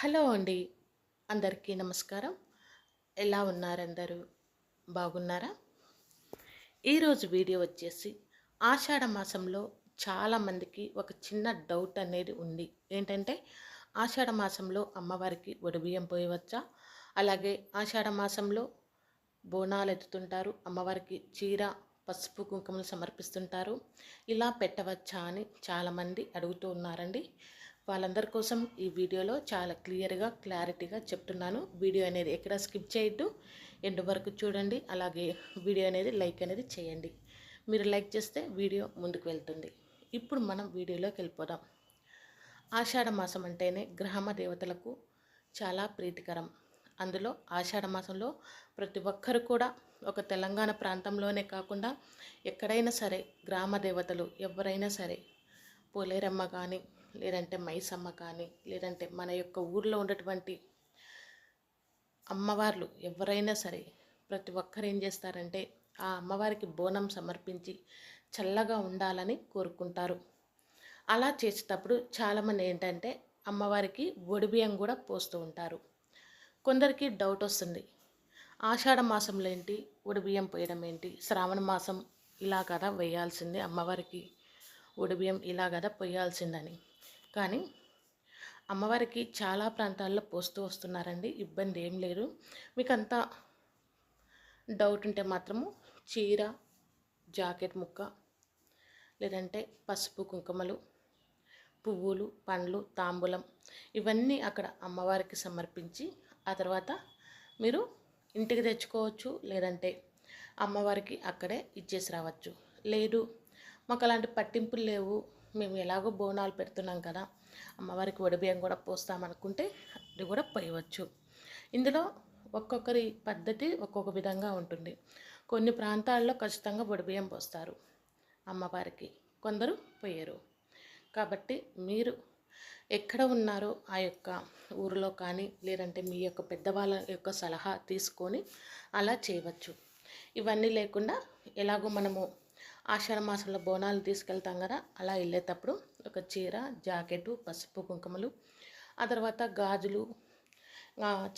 Hello అండి. అందరికీ నమస్కారం. ఎలా ఉన్నారందరూ? బాగున్నారా? ఈరోజు వీడియో వచ్చేసి ఆషాఢ మాసంలో చాలామందికి ఒక చిన్న డౌట్ అనేది ఉంది. ఏంటంటే ఆషాఢ మాసంలో అమ్మవారికి ఒడిబియ్యం పోయవచ్చా? అలాగే ఆషాఢ మాసంలో బోనాలు ఎత్తుతుంటారు. అమ్మవారికి చీర పసుపు కుంకుమలు సమర్పిస్తుంటారు. ఇలా పెట్టవచ్చా అని చాలామంది అడుగుతూ ఉన్నారండి. వాళ్ళందరి కోసం ఈ వీడియోలో చాలా క్లియర్గా క్లారిటీగా చెప్తున్నాను. వీడియో అనేది ఎక్కడ స్కిప్ చేయొద్దు. ఎండ్ వరకు చూడండి. అలాగే వీడియో అనేది లైక్ అనేది చేయండి. మీరు లైక్ చేస్తే వీడియో ముందుకు వెళ్తుంది. ఇప్పుడు మనం వీడియోలోకి వెళ్ళిపోదాం. ఆషాఢ మాసం అంటేనే గ్రామ దేవతలకు చాలా ప్రీతికరం. అందులో ఆషాఢ మాసంలో ప్రతి ఒక్కరు కూడా ఒక తెలంగాణ ప్రాంతంలోనే కాకుండా ఎక్కడైనా సరే గ్రామ దేవతలు ఎవరైనా సరే పోలేరమ్మ కానీ లేదంటే మైసమ్మ కానీ లేదంటే మన యొక్క ఊర్లో ఉన్నటువంటి అమ్మవార్లు ఎవరైనా సరే ప్రతి ఒక్కరు ఏం చేస్తారంటే ఆ అమ్మవారికి బోనం సమర్పించి చల్లగా ఉండాలని కోరుకుంటారు. అలా చేసేటప్పుడు చాలామంది ఏంటంటే అమ్మవారికి ఒడిబియ్యం కూడా పోస్తూ ఉంటారు. కొందరికి డౌట్ వస్తుంది. ఆషాఢ మాసంలో ఏంటి? ఒడిబియ్యం పోయడం ఏంటి? శ్రావణ మాసం ఇలా కదా వేయాల్సిందే అమ్మవారికి ఒడిబియ్యం ఇలా కదా పోయాల్సిందని. కానీ అమ్మవారికి చాలా ప్రాంతాల్లో పోస్తూ వస్తున్నారండి. ఇబ్బంది ఏం లేదు. మీకు డౌట్ ఉంటే మాత్రము చీర జాకెట్ ముక్క లేదంటే పసుపు కుంకుమలు పువ్వులు పండ్లు తాంబూలం ఇవన్నీ అక్కడ అమ్మవారికి సమర్పించి ఆ తర్వాత మీరు ఇంటికి తెచ్చుకోవచ్చు. లేదంటే అమ్మవారికి అక్కడే ఇచ్చేసి రావచ్చు. లేదు మాకు అలాంటి పట్టింపులు లేవు. మేము ఎలాగో బోనాలు పెడుతున్నాం కదా అమ్మవారికి వడిబియ్యం కూడా పోస్తామనుకుంటే అది కూడా పోయవచ్చు. ఇందులో ఒక్కొక్కరి పద్ధతి ఒక్కొక్క విధంగా ఉంటుంది. కొన్ని ప్రాంతాల్లో ఖచ్చితంగా వడిబియ్యం పోస్తారు అమ్మవారికి కొందరు పోయరు. కాబట్టి మీరు ఎక్కడ ఉన్నారో ఆ యొక్క ఊరిలో కానీ లేదంటే మీ యొక్క పెద్దవాళ్ళ యొక్క సలహా తీసుకొని అలా చేయవచ్చు. ఇవన్నీ లేకుండా ఎలాగో మనము ఆషాఢ మాసంలో బోనాలు తీసుకెళ్తాం కదా అలా వెళ్ళేటప్పుడు ఒక చీర జాకెట్ పసుపు కుంకుమలు ఆ తర్వాత గాజులు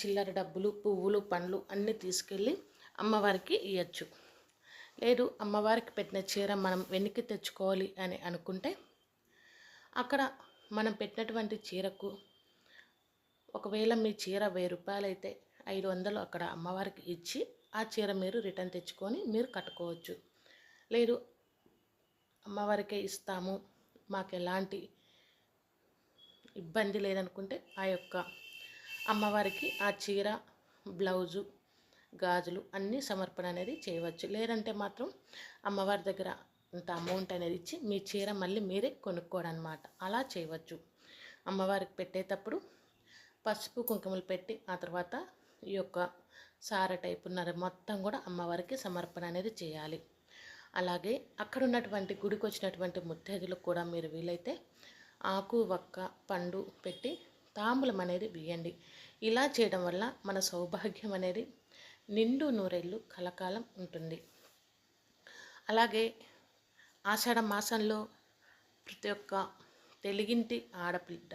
చిల్లర డబ్బులు పువ్వులు పండ్లు అన్నీ తీసుకెళ్ళి అమ్మవారికి ఇవ్వచ్చు లేదు అమ్మవారికి పెట్టిన చీర మనం వెనక్కి తెచ్చుకోవాలి అని అనుకుంటే అక్కడ మనం పెట్టినటువంటి చీరకు ఒకవేళ మీ చీర వెయ్యి రూపాయలు అయితే ఐదు వందలు అక్కడ అమ్మవారికి ఇచ్చి ఆ చీర మీరు రిటర్న్ తెచ్చుకొని మీరు కట్టుకోవచ్చు. లేదు అమ్మవారికే ఇస్తాము. మాకు ఎలాంటి ఇబ్బంది లేదనుకుంటే ఆ యొక్క అమ్మవారికి ఆ చీర బ్లౌజు గాజులు అన్నీ సమర్పణ అనేది చేయవచ్చు. లేదంటే మాత్రం అమ్మవారి దగ్గర ఇంత అమౌంట్ అనేది ఇచ్చి మీ చీర మళ్ళీ మీరే కొనుక్కోవడం అనమాట అలా చేయవచ్చు. అమ్మవారికి పెట్టేటప్పుడు పసుపు కుంకుమలు పెట్టి ఆ తర్వాత ఈ యొక్క సార టైపు ఉన్నది మొత్తం కూడా అమ్మవారికి సమర్పణ అనేది చేయాలి. అలాగే అక్కడ ఉన్నటువంటి గుడికి వచ్చినటువంటి ముత్తైదులకు కూడా మీరు వీలైతే ఆకు వక్క పండు పెట్టి తాంబూలం అనేది వేయండి. ఇలా చేయడం వల్ల మన సౌభాగ్యం అనేది నిండు నూరేళ్ళు కలకాలం ఉంటుంది. అలాగే ఆషాఢ మాసంలో ప్రతి ఒక్క తెలుగింటి ఆడబిడ్డ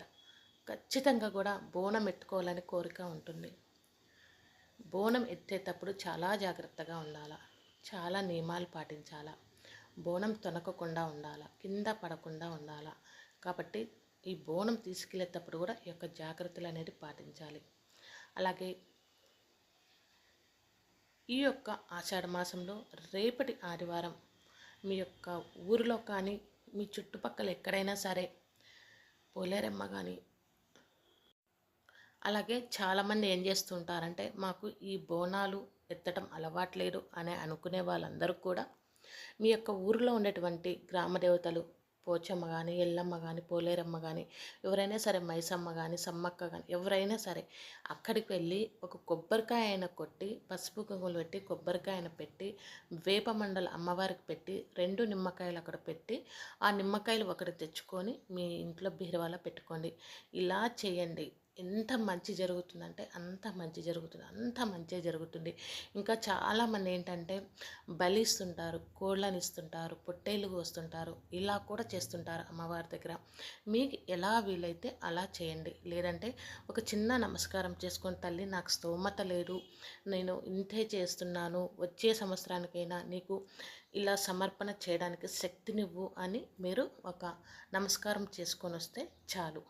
ఖచ్చితంగా కూడా బోనం ఎత్తుకోవాలని కోరిక ఉంటుంది. బోనం ఎత్తేటప్పుడు చాలా జాగ్రత్తగా ఉండాలి? చాలా నియమాలు పాటించాలా? బోనం తొనకకుండా ఉండాలా? కింద పడకుండా ఉండాలా? కాబట్టి ఈ బోనం తీసుకెళ్ళేటప్పుడు కూడా ఈ యొక్క జాగ్రత్తలు అనేది పాటించాలి. అలాగే ఈ యొక్క ఆషాఢ మాసంలో రేపటి ఆదివారం మీ యొక్క ఊరిలో కానీ మీ చుట్టుపక్కల ఎక్కడైనా సరే పోలేరమ్మ కానీ అలాగే చాలామంది ఏం చేస్తుంటారంటే మాకు ఈ బోనాలు ఎత్తడం అలవాట్లేదు అని అనుకునే వాళ్ళందరూ కూడా మీ యొక్క ఊరిలో ఉండేటువంటి గ్రామ దేవతలు పోచమ్మ కానీ ఎల్లమ్మ కానీ పోలేరమ్మ కానీ ఎవరైనా సరే మైసమ్మ కానీ సమ్మక్క కానీ ఎవరైనా సరే అక్కడికి వెళ్ళి ఒక కొబ్బరికాయ అయినా కొట్టి పసుపు కుంకుమలు పెట్టి కొబ్బరికాయన పెట్టి వేప మండల అమ్మవారికి పెట్టి రెండు నిమ్మకాయలు అక్కడ పెట్టి ఆ నిమ్మకాయలు ఒకటి తెచ్చుకొని మీ ఇంట్లో బీరువాలో పెట్టుకోండి. ఇలా చేయండి. ఎంత మంచి జరుగుతుందంటే అంత మంచి జరుగుతుంది అంత మంచిగా జరుగుతుంది. ఇంకా చాలామంది ఏంటంటే బలిస్తుంటారు కోళ్ళని ఇస్తుంటారు పొట్టేళ్ళు కోస్తుంటారు ఇలా కూడా చేస్తుంటారు అమ్మవారి దగ్గర. మీకు ఎలా వీలైతే అలా చేయండి. లేదంటే ఒక చిన్న నమస్కారం చేసుకొని తల్లి నాకు స్తోమత లేదు నేను ఇంతే చేస్తున్నాను వచ్చే సంవత్సరానికైనా నీకు ఇలా సమర్పణ చేయడానికి శక్తినివ్వు అని మీరు ఒక నమస్కారం చేసుకొని వస్తే చాలు.